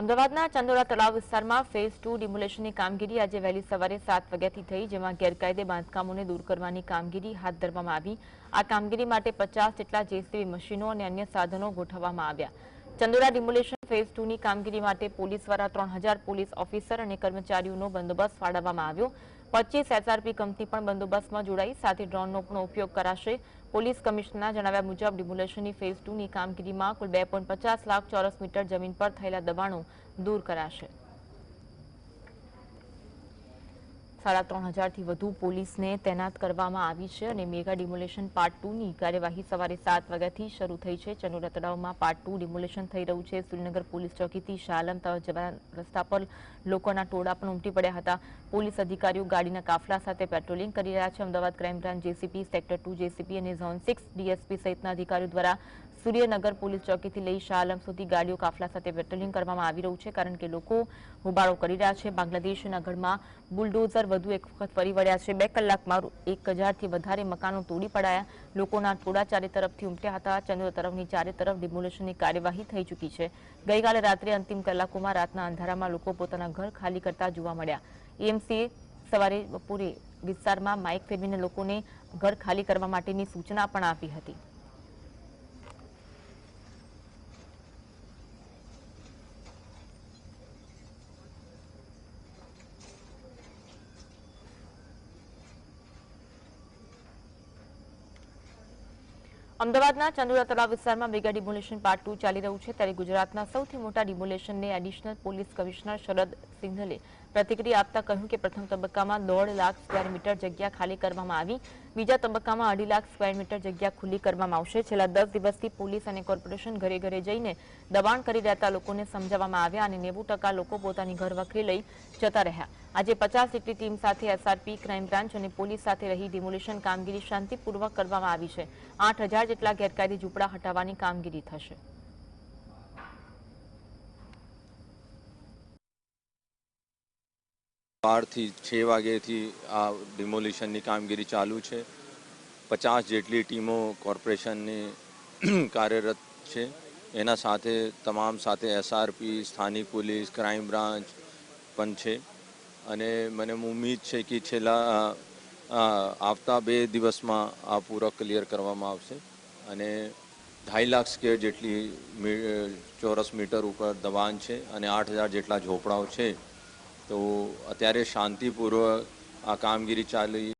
અમદાવાદના ચંદોડા તળાવ વિસ્તારમાં ફેઝ ટુ ડિમોલેશનની કામગીરી આજે વહેલી સવારે સાત વાગ્યાથી થઈ, જેમાં ગેરકાયદે બાંધકામોને દૂર કરવાની કામગીરી હાથ ધરવામાં આવી. આ કામગીરી માટે પચાસ જેટલા જેસીબી મશીનો અને અન્ય સાધનો ગોઠવવામાં આવ્યા. ચંદોરા ડિમોલેશન ફેઝ ટુની કામગીરી માટે પોલીસ દ્વારા ત્રણ પોલીસ ઓફિસર અને કર્મચારીઓનો બંદોબસ્ત ફાળવવામાં આવ્યો. પચીસ એસઆરપી કંપની પણ બંદોબસ્તમાં જોડાઈ. સાથે ડ્રોનનો પણ ઉપયોગ કરાશે. પોલીસ કમિશનરના જણાવ્યા મુજબ ડિમોલેશનની ફેઝ ટુની કામગીરીમાં કુલ બે લાખ ચોરસ મીટર જમીન પર થયેલા દબાણો દૂર કરાશે. સાડા ત્રણ હજારથી વધુ પોલીસને તૈનાત કરવામાં આવી છે અને મેગા ડિમોલેશન પાર્ટ ટુની કાર્યવાહી સવારે સાત વાગ્યાથી શરૂ થઈ છે. ચનોરા તળાવમાં પાર્ટ ટુ ડિમોલેશન થઈ રહ્યું છે. સુરેન્દ્રનગર પોલીસ ચોકીથી શાલમ જવા રસ્તા પર લોકોના ટોળા પણ ઉમટી પડ્યા હતા. પોલીસ અધિકારીઓ ગાડીના કાફલા સાથે પેટ્રોલિંગ કરી રહ્યા છે. Ahmedabad crime branch JCP, sector two JCP અને ઝોન સિક્સ ડીએસપી સહિતના અધિકારીઓ દ્વારા સૂર્યનગર પોલીસ ચોકીથી લઈ શાહ આલમ સુધી ગાડીઓ કાફલા સાથે પેટ્રોલિંગ કરવામાં આવી રહ્યું છે, કારણ કે લોકો હોબાળો કરી રહ્યા છે. બાંગ્લાદેશના ઘરમાં બુલડોઝર વધુ એક વખત ફરી વળ્યા છે. બે કલાકમાં એક હજારથી વધારે મકાનો તોડી પડાયા. લોકોના ટોળા ચારે તરફથી ઉમટ્યા હતા. ચંદ્ર તરફની ચારે તરફ ડિમોલેશનની કાર્યવાહી થઈ ચૂકી છે. ગઈકાલે રાત્રે અંતિમ કલાકોમાં રાતના અંધારામાં લોકો પોતાના ઘર ખાલી કરતા જોવા મળ્યા. એએમસીએ સવારે બપોરે વિસ્તારમાં માઇક ફેરવીને લોકોને ઘર ખાલી કરવા માટેની સૂચના પણ આપી હતી. અમદાવાદના ચંદુરા તળાવ વિસ્તારમાં મેગા ડિમોલેશન પાર્ટ ટુ ચાલી રહ્યું છે. ત્યારે ગુજરાતના સૌથી મોટા ડિમોલેશનને એડિશનલ પોલીસ કમિશનર શરદ સિંઘલે પ્રતિક્રિયા આપતા કહ્યું કે પ્રથમ તબક્કામાં દોઢ લાખ સ્ક્વેર મીટર જગ્યા ખાલી કરવામાં આવી. બીજા તબક્કામાં અઢી લાખ સ્ક્વેર મીટર જગ્યા ખુલ્લી કરવામાં આવશે. છેલ્લા દસ દિવસથી પોલીસ અને કોર્પોરેશન ઘરે ઘરે જઈને દબાણ કરી રહેતા લોકોને સમજાવવામાં આવ્યા અને નેવું ટકા લોકો પોતાની ઘર વખરી લઈ જતા રહ્યા. આજે પચાસ જેટલી ટીમ સાથે એસઆરપી ક્રાઇમ બ્રાન્ચ અને પોલીસ સાથે રહી ડિમોલિશન કામગીરી શાંતિપૂર્વક કરવામાં આવી છે. આઠ જેટલા ગેરકાયદે ઝૂંપડા હટાવવાની કામગીરી થશે. બારથી છ વાગ્યાથી આ ડિમોલિશનની કામગીરી ચાલુ છે. પચાસ જેટલી ટીમો કોર્પોરેશનની કાર્યરત છે. એના સાથે તમામ સાથે એસઆરપી સ્થાનિક પોલીસ ક્રાઇમ બ્રાન્ચ પણ છે. અને મને ઉમ્મીદ છે કે છેલ્લા આવતા બે દિવસમાં આ પૂરો ક્લિયર કરવામાં આવશે. અને ઢાઈ લાખ સ્કેર જેટલી ચોરસ મીટર ઉપર દબાણ છે અને આઠ હજાર જેટલા ઝોપડાઓ છે. તો અત્યારે શાંતિપૂર્વક આ કામગીરી ચાલી